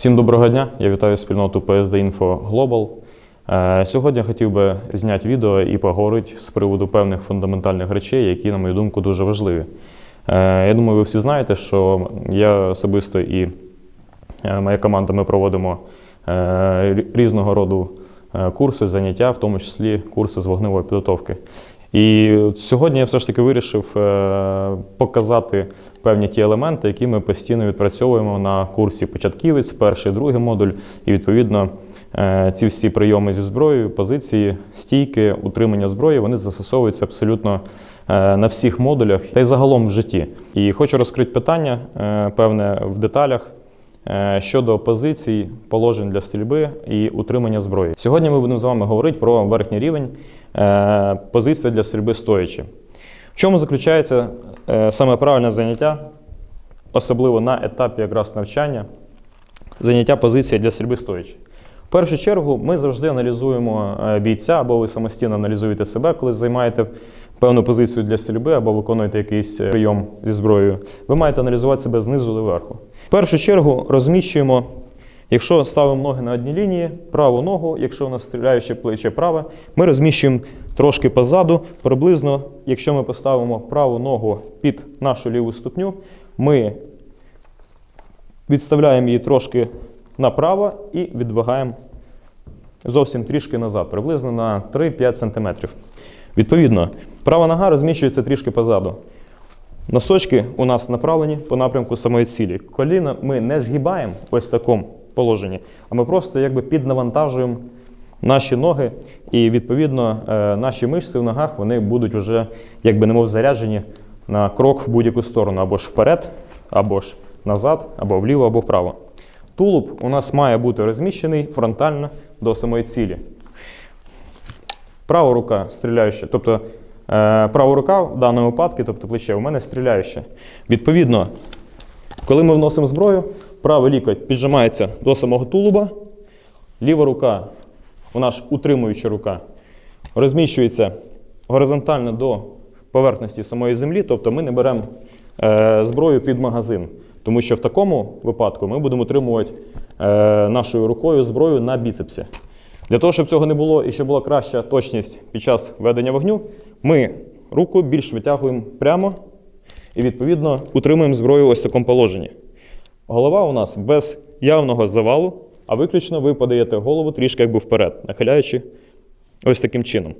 Всім доброго дня! Я вітаю спільноту PSD Info Global. Е, Сьогодні хотів би зняти відео і поговорити з приводу певних фундаментальних речей, які, на мою думку, дуже важливі. Е, Я думаю, ви всі знаєте, що я особисто і е, моя команда ми проводимо різного роду курси, заняття, в тому числі курси з вогневої підготовки. І сьогодні я все ж таки вирішив е, показати певні ті елементи, які ми постійно відпрацьовуємо на курсі початківець, перший, другий модуль. І відповідно е, ці всі прийоми зі зброєю, позиції, стійки, утримання зброї, вони застосовуються абсолютно е, на всіх модулях та й загалом в житті. І хочу розкрити питання певне в деталях. Е, Щодо позицій, положень для стрільби і утримання зброї. Сьогодні ми будемо з вами говорити про верхній рівень е, позиція для стрільби стоячи. В чому заключається е, саме правильне заняття, особливо на етапі якраз навчання, заняття позиції для стрільби стоячи. В першу чергу ми завжди аналізуємо бійця, або ви самостійно аналізуєте себе, коли займаєте певну позицію для стрільби, або виконуєте якийсь прийом зі зброєю. Ви маєте аналізувати себе знизу до верху. В першу чергу розміщуємо, якщо ставимо ноги на одній лінії, праву ногу, якщо у нас стріляюче плече праве, ми розміщуємо трошки позаду. Приблизно, якщо ми поставимо праву ногу під нашу ліву ступню, ми відставляємо її трошки направо і відвагаємо зовсім трішки назад, приблизно на 3-5 см. Відповідно, права нога розміщується трішки позаду. Носочки у нас направлені по напрямку самої цілі. Коліна ми не згибаємо ось в такому положенні, а ми просто якби піднавантажуємо наші ноги, і відповідно е, наші мишці в ногах вони будуть вже якби немов заряджені на крок в будь-яку сторону, або ж вперед, або ж назад, або вліво, або вправо. Тулуб у нас має бути розміщений фронтально до самої цілі. Права рука стріляюча, тобто права рука в даному випадку, тобто плече, у мене стріляюче. Відповідно, коли ми вносимо зброю, правий лікоть піджимається до самого тулуба, ліва рука, вона ж утримуюча рука, розміщується горизонтально до поверхності самої землі, тобто ми не беремо е, зброю під магазин. Тому що в такому випадку ми будемо утримувати е, нашою рукою зброю на біцепсі. Для того, щоб цього не було і щоб була краща точність під час ведення вогню, ми руку більш витягуємо прямо і, відповідно, утримуємо зброю ось в такому положенні. Голова у нас без явного завалу, а виключно ви подаєте голову трішки якби вперед, нахиляючи ось таким чином.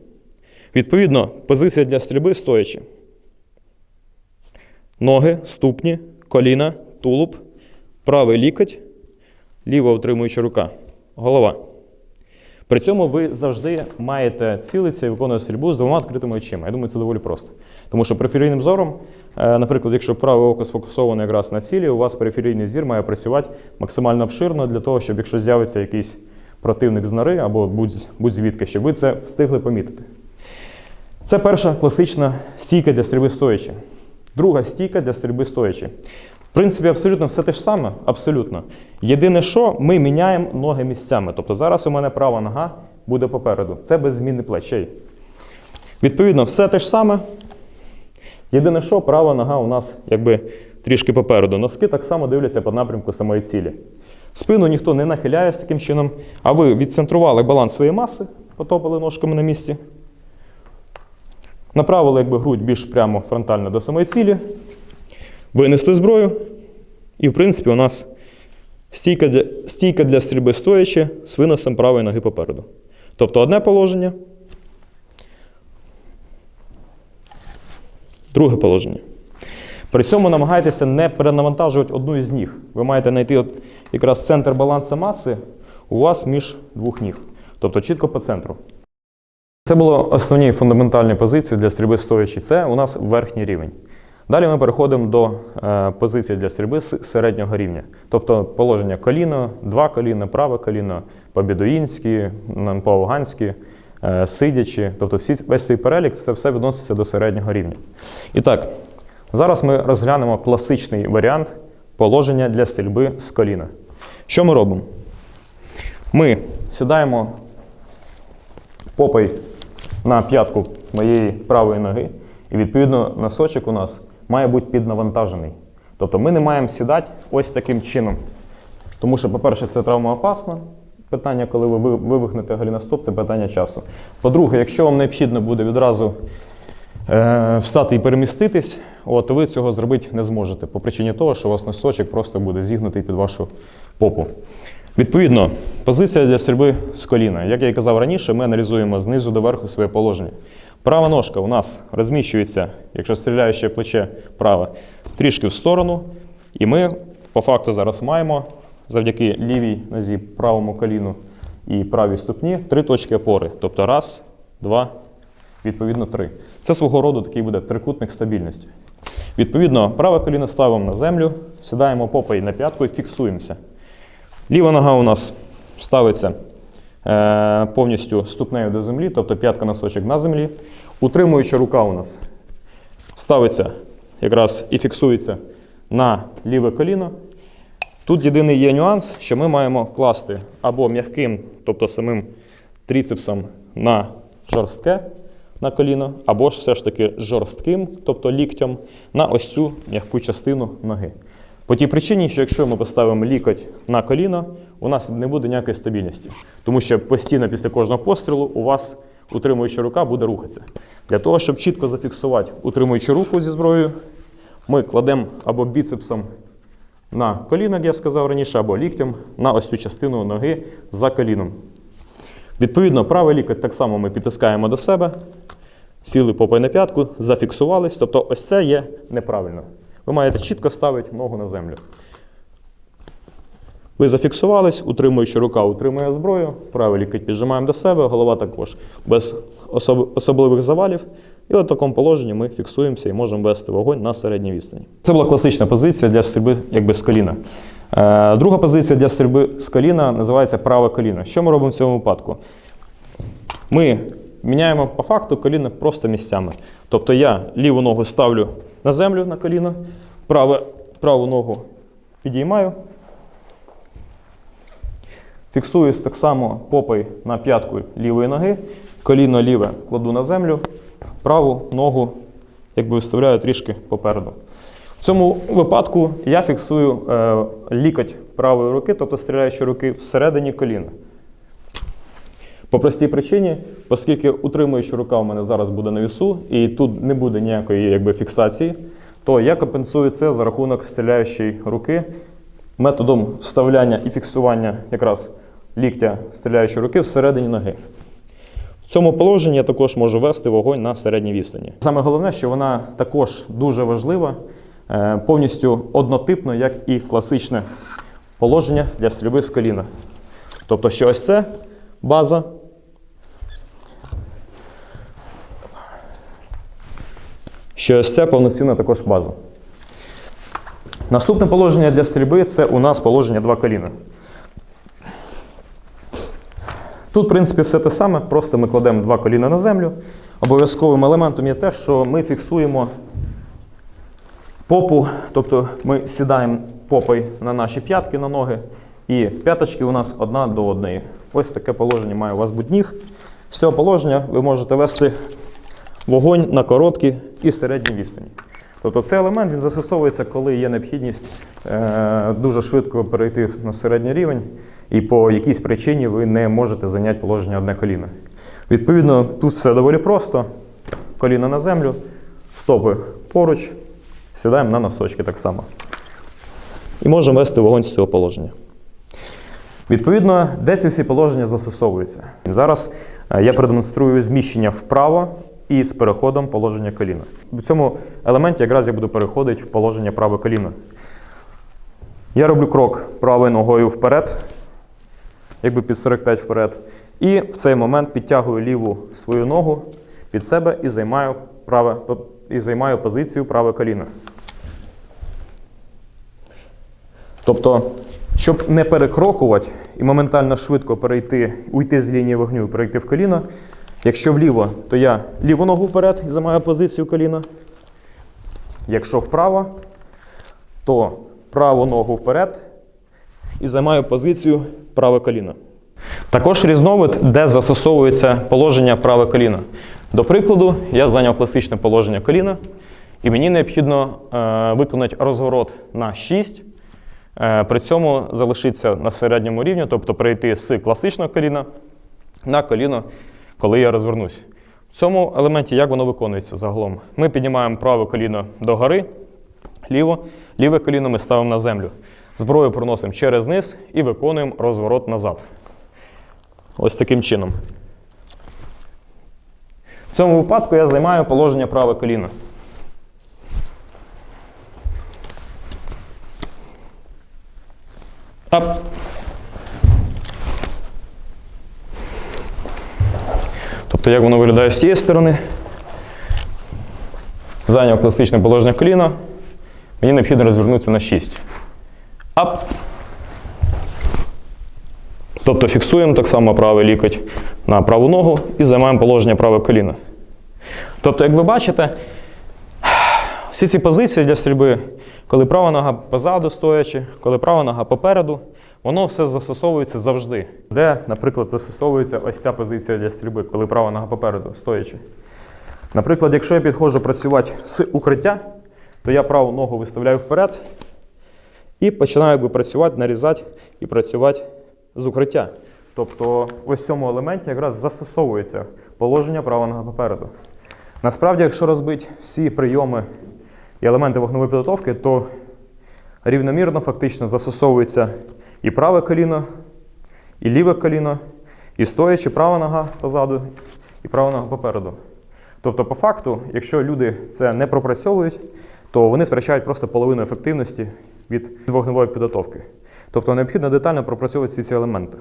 Відповідно, позиція для стрільби стоячи. Ноги, ступні, коліна, тулуб, правий лікоть, ліва утримуюча рука, голова. При цьому ви завжди маєте цілитися і виконувати стрільбу з двома відкритими очима. Я думаю, це доволі просто. Тому що периферійним зором, е, наприклад, якщо праве око сфокусоване якраз на цілі, у вас периферійний зір має працювати максимально обширно для того, щоб якщо з'явиться якийсь противник з нори або будь- будь-звідки, щоб ви це встигли помітити. Це перша класична стійка для стрільби стоячи. Друга стійка для стрільби стоячи. В принципі, абсолютно все те ж саме. Абсолютно. Єдине, що ми міняємо ноги місцями. Тобто зараз у мене права нога буде попереду. Це без зміни плечей. Відповідно, все те ж саме. Єдине, що права нога у нас якби трішки попереду. Носки так само дивляться по напрямку самої цілі. Спину ніхто не нахиляє з таким чином, а ви відцентрували баланс своєї маси, потопили ножками на місці. Направили якби грудь більш прямо фронтально до самої цілі, винесли зброю, і, в принципі, у нас стійка для, стійка для стрільби стоячи з виносом правої ноги попереду. Тобто одне положення, друге положення. При цьому намагайтеся не перенавантажувати одну із ніг. Ви маєте знайти от якраз центр балансу маси у вас між двох ніг. Тобто чітко по центру. Це були основні фундаментальні позиції для стрільби стоячи. Це у нас верхній рівень. Далі ми переходимо до е, позиції для стрільби з середнього рівня. Тобто положення коліно, два коліна, праве коліно, по-бідуїнськи, по-афганськи, е, сидячи. Тобто всі, весь цей перелік це все відноситься до середнього рівня. І так, зараз ми розглянемо класичний варіант положення для стрільби з коліна. Що ми робимо? Ми сідаємо попой на п'ятку моєї правої ноги, і відповідно носочок у нас має бути піднавантажений. Тобто ми не маємо сідати ось таким чином. Тому що, по-перше, це травма опасна. Питання, коли ви ви- вивихнете голіностоп, це питання часу. По-друге, якщо вам необхідно буде відразу е, встати і переміститись, от, то ви цього зробити не зможете по причині того, що у вас носочок просто буде зігнутий під вашу попу. Відповідно, позиція для стрільби з коліна. Як я і казав раніше, ми аналізуємо знизу до верху своє положення. Права ножка у нас розміщується, якщо стріляюче плече праве, трішки в сторону. І ми по факту зараз маємо завдяки лівій нозі, правому коліну і правій ступні три точки опори. Тобто раз, два, відповідно три. Це свого роду такий буде трикутник стабільності. Відповідно, праве коліно ставимо на землю, сідаємо попою на п'ятку і фіксуємося. Ліва нога у нас ставиться повністю ступнею до землі, тобто п'ятка носочок на землі. Утримуюча рука у нас ставиться якраз і фіксується на ліве коліно. Тут єдиний є нюанс, що ми маємо класти або м'яким, тобто самим тріцепсом на жорстке на коліно, або ж все ж таки жорстким, тобто ліктем, на ось цю м'яку частину ноги. По тій причині, що якщо ми поставимо лікоть на коліно, у нас не буде ніякої стабільності. Тому що постійно після кожного пострілу у вас утримуюча рука буде рухатися. Для того, щоб чітко зафіксувати утримуючу руку зі зброєю, ми кладемо або біцепсом на коліно, як я сказав раніше, або ліктем на ось цю частину ноги за коліном. Відповідно, правий лікоть так само ми підтискаємо до себе, сіли попою на п'ятку, зафіксувались. Тобто, ось це є неправильно. Ви маєте чітко ставити ногу на землю. Ви зафіксувались, утримуючи рука утримує зброю, правий лікоть піджимаємо до себе, голова також без особ- особливих завалів. І в такому положенні ми фіксуємося і можемо вести вогонь на середній відстані. Це була класична позиція для стрільби якби з коліна. Е, друга позиція для стрільби з коліна називається праве коліно. Що ми робимо в цьому випадку? Ми міняємо по факту коліна просто місцями. Тобто я ліву ногу ставлю на землю на коліно, праве, праву ногу підіймаю. Фіксуюсь так само попою на п'ятку лівої ноги, коліно ліве кладу на землю, праву ногу якби виставляю трішки попереду. В цьому випадку я фіксую е, лікоть правої руки, тобто стріляючої руки всередині коліна. По простій причині, оскільки утримуюча рука у мене зараз буде на вісу, і тут не буде ніякої якби, фіксації, то я компенсую це за рахунок стріляючої руки методом вставляння і фіксування якраз ліктя стріляючої руки всередині ноги. В цьому положенні я також можу вести вогонь на середній відстані. Саме головне, що вона також дуже важлива, е, повністю однотипно, як і класичне положення для стрільби з коліна. Тобто, що ось це база. Що ось це повноцінна також база. Наступне положення для стрільби це у нас положення два коліна. Тут, в принципі, все те саме, просто ми кладемо два коліна на землю. Обов'язковим елементом є те, що ми фіксуємо попу, тобто ми сідаємо попою на наші п'ятки на ноги, і п'яточки у нас одна до одної. Ось таке положення має у вас будь-ніг. З цього положення ви можете вести вогонь на короткій і середній відстані. Тобто цей елемент він застосовується, коли є необхідність е, дуже швидко перейти на середній рівень, і по якійсь причині ви не можете зайняти положення одне коліно. Відповідно, тут все доволі просто. Коліна на землю, стопи поруч, сідаємо на носочки так само. І можемо вести вогонь з цього положення. Відповідно, де ці всі положення застосовуються? Зараз е, я продемонструю зміщення вправо і з переходом положення коліна. В цьому елементі якраз я буду переходити в положення праве коліно. Я роблю крок правою ногою вперед, якби під 45 вперед. І в цей момент підтягую ліву свою ногу під себе і займаю, праве, і займаю позицію праве коліно. Тобто, щоб не перекрокувати і моментально швидко перейти, уйти з лінії вогню і перейти в коліно, якщо вліво, то я ліву ногу вперед і займаю позицію коліна. Якщо вправо, то праву ногу вперед і займаю позицію праве коліно. Також різновид, де застосовується положення праве коліно. До прикладу, я зайняв класичне положення коліна, і мені необхідно е, виконати розворот на 6 Е, При цьому залишитися на середньому рівні, тобто перейти з класичного коліна на коліно, коли я розвернусь. В цьому елементі як воно виконується загалом? Ми піднімаємо праве коліно догори, ліво, ліве коліно ми ставимо на землю. Зброю проносимо через низ і виконуємо розворот назад. Ось таким чином. В цьому випадку я займаю положення праве коліно. Ап. Тобто, як воно виглядає з цієї сторони. Зайняв класичне положення коліна. Мені необхідно розвернутися на 6. Ап. Тобто фіксуємо так само правий лікоть на праву ногу і займаємо положення праве коліна. Тобто, як ви бачите, всі ці позиції для стрільби, коли права нога позаду стоячи, коли права нога попереду, воно все застосовується завжди. Де, наприклад, застосовується ось ця позиція для стрільби, коли права нога попереду стоячи. Наприклад, якщо я підходжу працювати з укриття, то я праву ногу виставляю вперед і починаю якби, працювати, нарізати і працювати з укриття. Тобто, ось в цьому елементі якраз застосовується положення права нога попереду. Насправді, якщо розбити всі прийоми і елементи вогневої підготовки, то рівномірно фактично застосовується і праве коліно, і ліве коліно, і стоячи права нога позаду, і права нога попереду. Тобто, по факту, якщо люди це не пропрацьовують, то вони втрачають просто половину ефективності від вогневої підготовки. Тобто необхідно детально пропрацьовувати всі ці елементи.